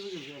这个不要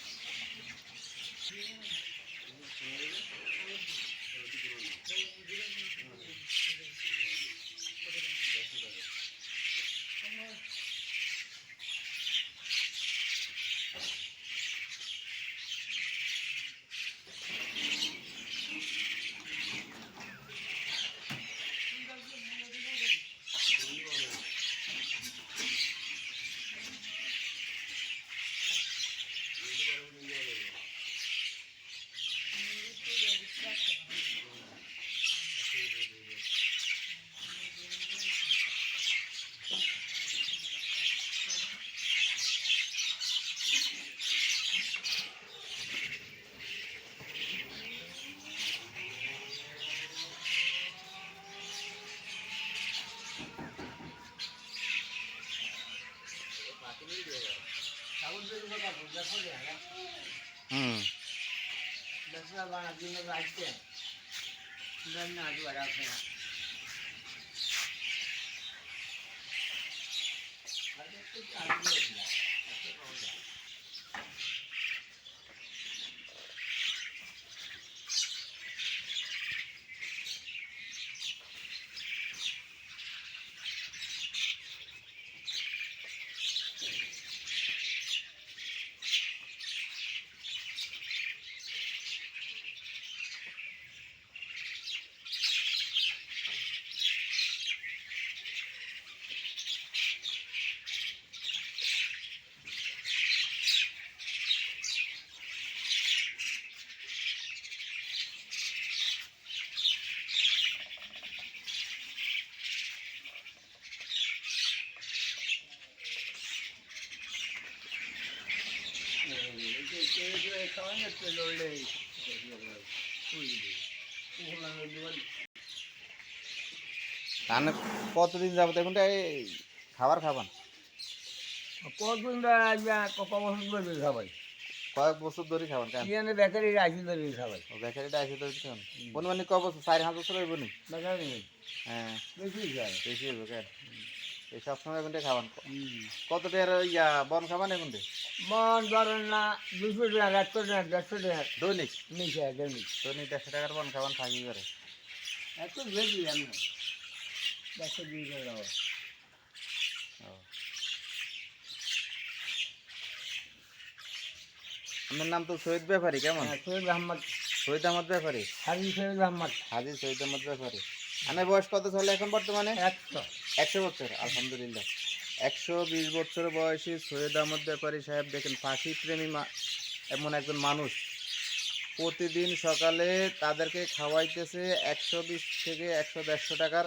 दस हो जाएगा दस बारह दिन में बाजते हैं गन्ना द्वारा फिर कुछ आदमी হুম তাহলে কতদিন যাব দেখুন খাবার খাবান। কতদিন কখন ধরে খাবাই কয়েক বছর ধরে খাবেন কেন? এখানে বেকারি রাখি ধরে খাবাই ও বেকারিটা আছে ধরে খান অনুমানিক ক বছর? চার হাজার বছর হইব নি? বেকারি হ্যাঁ। বেশি খায় বেশি হইব কেন? এই সবসময় এগুলো খাবান। কত টাকার ইয়া বন খাবান এগুলো মন ধরেন না দুশো টাকা একশো টাকা দেড়শো টাকা। দৈনিক? নিচে একদমই দৈনিক দেড়শো টাকার বন খাবান থাকি করে এত বেশি আমি। দেড়শো দিয়ে গেল ও। আপনার নাম তো সৈয়দ ব্যাপারী কেমন? সৈয়দ আহমদ। সৈয়দ আহমদ ব্যাপারী? হাজি সৈয়দ আহমদ। হাজি সৈয়দ আহমদ ব্যাপারী। আমার বয়স কত চলে এখন বর্তমানে? একশো। একশো বছর আলহামদুলিল্লাহ। একশো বিশ বছর বয়সী সৈয়দ আহমদ ব্যাপারী সাহেব দেখেন পাখি প্রেমী এমন একজন মানুষ। প্রতিদিন সকালে তাদেরকে খাওয়াইতেছে একশো বিশ থেকে একশো দেড়শো টাকার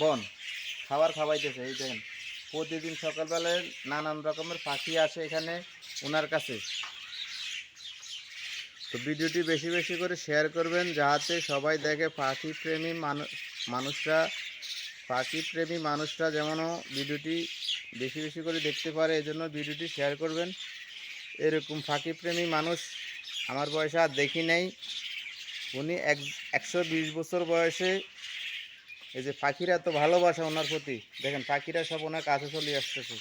বন। খাবার খাওয়াইতেছে, এই দেখেন। প্রতিদিন সকালবেলায় নানান রকমের পাখি আসে এখানে ওনার কাছে। তো ভিডিওটি বেশি বেশি করে শেয়ার করবেন, যাতে সবাই দেখে পাখি প্রেমী মানুষরা পাখি প্রেমী মানুষরা যেমন ভিডিওটি বেশি বেশি করে দেখতে পারে, এজন্য জন্য ভিডিওটি শেয়ার করবেন। এরকম ফাঁকিপ্রেমী প্রেমী মানুষ আমার বয়সে আর দেখি নেই। উনি এক, একশো বিশ বছর বয়সে এই যে পাখিরা তো ভালোবাসা ওনার প্রতি। দেখেন পাখিরা সব ওনার কাছে চলে আসতেছে।